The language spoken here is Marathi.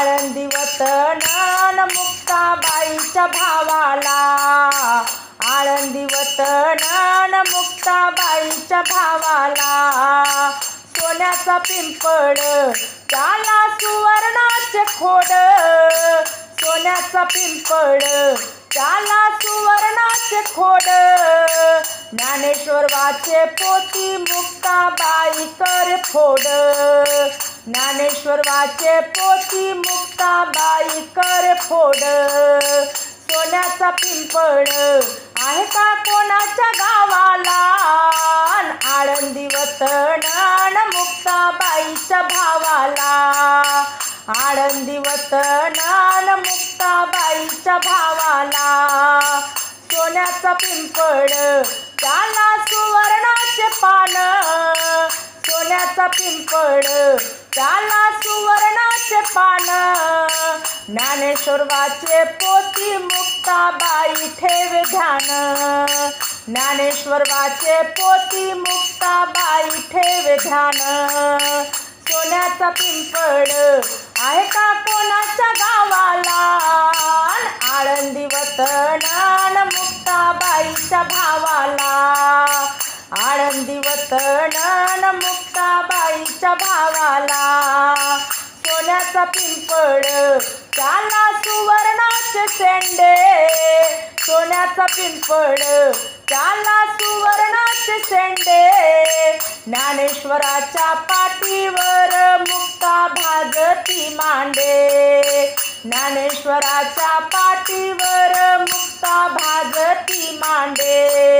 आळंदी वतनान मुक्ताबाईच्या भावाला. आळंदी वतनान मुक्ताबाईच्या भावाला. सोन्याचा पिंपळ त्याला सुवर्णाचे खोड. सोन्याचा पिंपळ त्याला सुवर्णाचे खोड. ज्ञानेश्वर वाचे पोती मुक्ताबाई कर फोड. ज्ञानेश्वर वाचे पोती मुक्ताबाई कर फोड. सोन्याचा पिंपळ आहे का कोणाच्या गावाला? आळंदी वतनान मुक्ताबाईच्या भावाला. आळंदी वतनान मुक्ताबाईच्या भावाला. सोन्याचा पिंपळ त्याला सुवर्णाचे पान. सोन्याचा पिंपळ त्याला सुवर्णाचे पान. ज्ञानेश्वर वाचे पोती मुक्ताबाई ठेव ध्यान. ज्ञानेश्वर वाचे पोती मुक्ताबाई ठेवे ध्यान. सोन्याचा पिंपळ आहे का कोणाच्या गावाला? आळंदी वतनान मुक्ताबाईच्या भावाला. आळंदी वतनान मुक्ताबाईच्या भावाला. सोन्याचा पिंपळ त्याला सुवर्णाचे शेंडे. सोन्याचा पिंपळ त्याला सुवर्णाचे शेंडे. ज्ञानेश्वराच्या पाठीवर मुक्ता भाजती मांडे. ज्ञानेश्वराच्या पाठीवर मुक्ता भाजती मांडे.